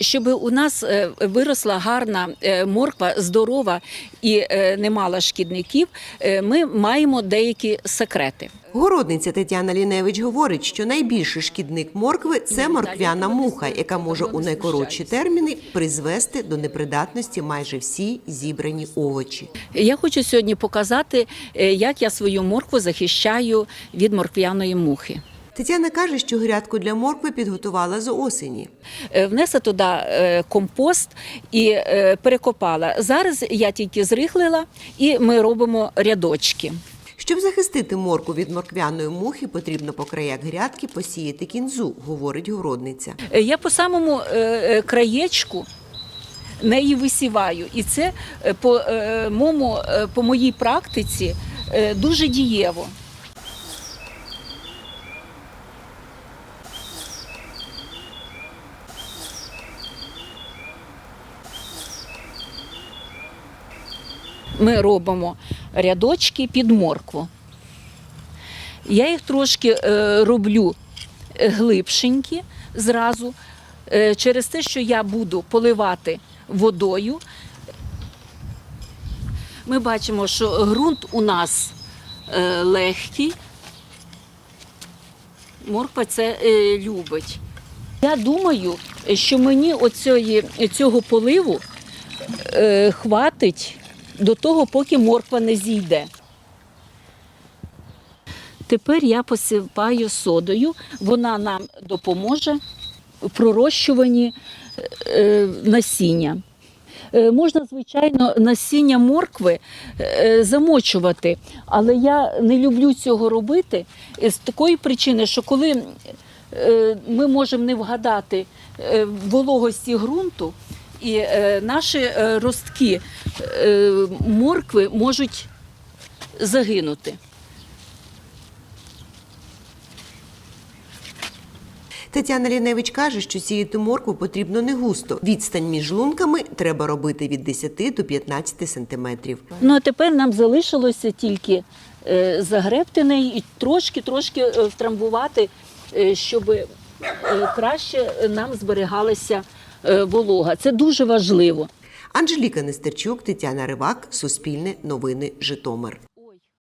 Щоб у нас е, виросла гарна е, морква, здорова і е, не мала шкідників, ми маємо деякі секрети. Городниця Тетяна Ліневич говорить, що найбільший шкідник моркви це морквяна муха, яка може у найкоротші терміни призвести до непридатності майже всі зібрані овочі. Я хочу сьогодні показати, як я свою моркву захищаю від морквяної мухи. Тетяна каже, що грядку для моркви підготувала з осені. Е, Внесла туди е, компост і е, перекопала. Зараз я тільки зрихлила і ми робимо рядочки. Щоб захистити морку від морквяної мухи, потрібно по краях грядки посіяти кінзу, говорить городниця. Я по самому краєчку неї висіваю. І це по, мому, е, по моїй практиці дуже дієво. Ми робимо рядочки під моркву. Я їх трошки е, роблю е, глибшенькі зразу, е, через те, що я буду поливати водою. Ми бачимо, що ґрунт у нас легкий. Морква це любить. Я думаю, що мені оцьої, цього поливу хватить до того, поки морква не зійде. Тепер я посипаю содою, вона нам допоможе в пророщуванні е, насіння. Е, Можна, звичайно, насіння моркви е, замочувати, але я не люблю цього робити з такої причини, що коли ми можемо не вгадати вологості ґрунту, і е, наші е, ростки е, моркви можуть загинути. Тетяна Ліневич каже, що сіяти моркву потрібно не густо. Відстань між лунками треба робити від 10 до 15 сантиметрів. Ну а тепер нам залишилося тільки загребти неї і трошки-трошки втрамбувати, щоб краще нам зберігалася волога. Це дуже важливо. Анжеліка Нестерчук, Тетяна Ривак, Суспільне новини Житомир.